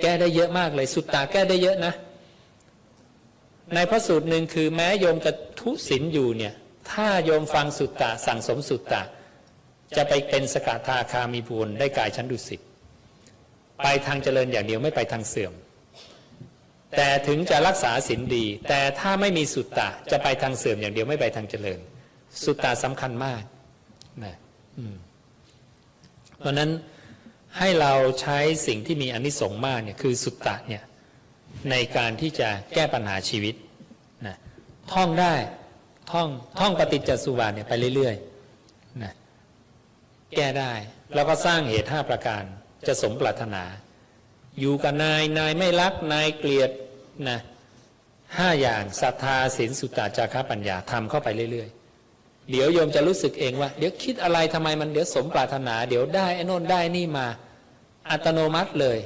แก้ได้เยอะมากเลย สุตตาแก้ได้เยอะนะ ในพระสูตรหนึ่งคือแม้โยมจะทุศีลอยู่เนี่ย ถ้าโยมฟังสุตตะสั่งสมสุตตะจะไปเป็นสกทาคามีภูลได้กายชั้นดุสิตไปทางเจริญอย่างเดียวไม่ไปทางเสื่อม แต่ถึงจะรักษาศีลดี แต่ถ้าไม่มีสุตตะจะไปทางเสื่อมอย่างเดียวไม่ไปทางเจริญ สุตตะสำคัญมากนะเพราะนั้น ให้เราใช้สิ่งที่มีอนิสงส์มากเนี่ยคือสุตตะเนี่ยในการที่จะแก้ปัญหาชีวิตนะท่องได้ท่องท่องปฏิจจสุบาทเนี่ยไปเรื่อยๆนะแก้ได้แล้วก็สร้างเหตุห้าประการจะสมปรารถนา อยู่กับนายนายไม่รักนายเกลียดนะห้าอย่างศรัทธาศีลสุตตะจาระปัญญาทำเข้าไปเรื่อยๆ เดี๋ยวโยมจะรู้สึกเองว่า เดี๋ยวคิดอะไรทำไมมันเดี๋ยวสมปรารถนา เดี๋ยวได้ไอ้โน่นได้นี่มา อัตโนมัติเลย